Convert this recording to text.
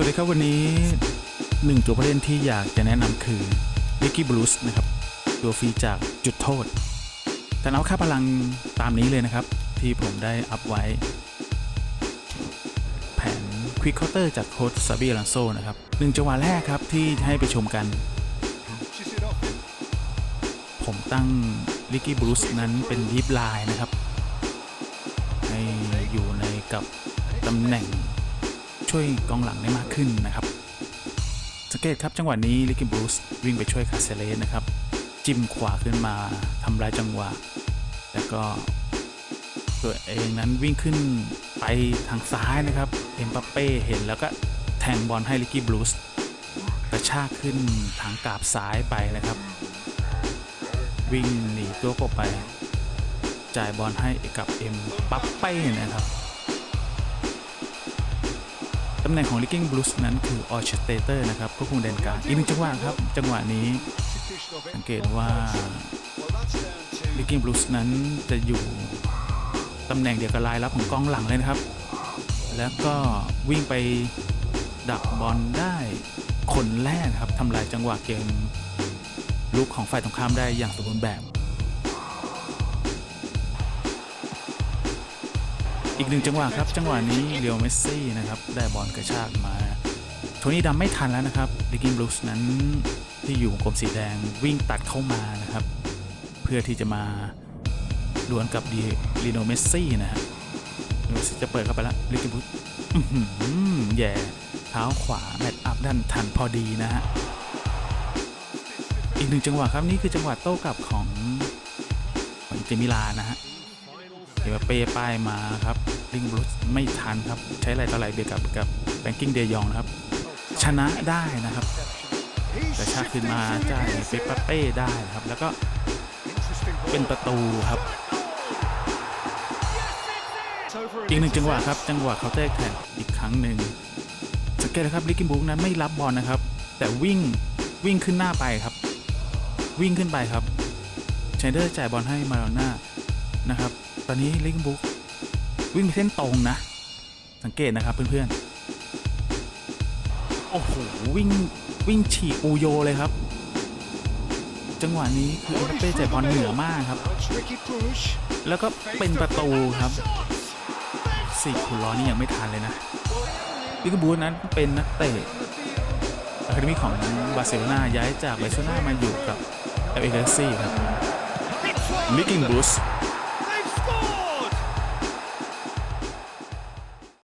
วัสดีครับวันนี้หนึ่งตัวผู้เล่นที่อยากจะแนะนำคือลิกกี้บลูสนะครับ ตัวฟรีจากจุดโทษ แต่เอาค่าพลังตามนี้เลยนะครับ ที่ผมได้อัพไว้ แผนควิกคาน์เตอร์จากโค้ดซาบีลันโซนะครับหนึ่งจังหวะแรกครับที่ให้ไปชมกัน ผมตั้งลิกกี้บลูสนั้นเป็นดีฟไลน์นะครับ ให้อยู่ในกับตำแหน่ง ช่วยกองหลังได้มากขึ้นนะครับ สังเกตครับจังหวะนี้ลิกกี้บรูซวิ่งไปช่วยคาเซเลสนะครับ จิ้มขวาขึ้นมาทำลายจังหวะ แล้วก็ตัวเองนั้นวิ่งขึ้นไปทางซ้ายนะครับเอ็มปัปเป้เห็นแล้วก็แทงบอลให้ลิกกี้บรูซกระชากขึ้นทางกาบซ้ายไปนะครับ วิ่งหนีตัวกบไป จ่ายบอลให้กับเอ็มปัปเป้นะครับำแหน่งของ Licking Blues นั้นคือ Orchestrator นะครับควบคุมแดนกลางอีกหนึ่งจังหวะครับ จังหวะนี้สังเกตว่า Licking Blues นั้นจะอยู่ตำแหน่งเดียวกับลายรับของกองหลังเลยนะครับ แล้วก็วิ่งไปดักบอลได้คนแรกครับทำลายจังหวะเกมลุกของฝ่ายตรงข้ามได้อย่างสมบูรณ์แบบ อีกหนึ่งจังหวะครับ จังหวะนี้เรียวเมสซี่นะครับได้บอลกระชากมาโทนี่ดำไม่ทันแล้วนะครับลิกิงบลูส์นั้นที่อยู่วงกลมสีแดงวิ่งตัดเข้ามานะครับ เพื่อที่จะมาดวลกับดีลีโนเมสซี่นะฮะเมสซี่จะเปิดเข้าไปแล้วลิกิงบลูส์แย่เท้าขวาแมตช์อัพด้านทันพอดีนะฮะอีกหนึ่งจังหวะครับนี่คือจังหวะโต้กลับของของเจมิลานะฮะเดี๋ยวเป้ป้ายมาครับ ลิงบลูสไม่ทันครับ ใช้อะไรต่ออะไรเบียดกับกับแบงกิ้งเดยองนะครับ ชนะได้นะครับกระชาขึ้นมาจ่ายเปปเป้ได้นะครับ แล้วก็เป็นประตูครับ อีกหนึ่งจังหวะครับ จังหวะเขาน์เตอร์แท็กอีกครั้งหนึ่งสังเกตนะครับลิกกินบุ๊กนั้นไม่รับบอลนะครับ แต่วิ่งวิ่งขึ้นหน้าไปครับ วิ่งขึ้นไปครับชเดอร์จ่ายบอลให้มาโดน่านะครับ ตอนนี้ลิกกิบุ๊ก วิ่งไปเส้นตรงนะ สังเกตนะครับเพื่อนๆ โอ้โห วิ่ง วิ่งฉีกปูโยเลยครับ จังหวะนี้คือเอ็มบัปเป้จ่ายบอลเหนือมากครับ แล้วก็เป็นประตูครับสี่คูณร้อนี่ยังไม่ทันเลยนะลิกบูนั้นเป็นนักเตะอะคาเดมี่ของบาร์เซโลนาย้ายจากบาร์เซโลนามาอยู่กับเอเอเซี่ครับลิกิงบูส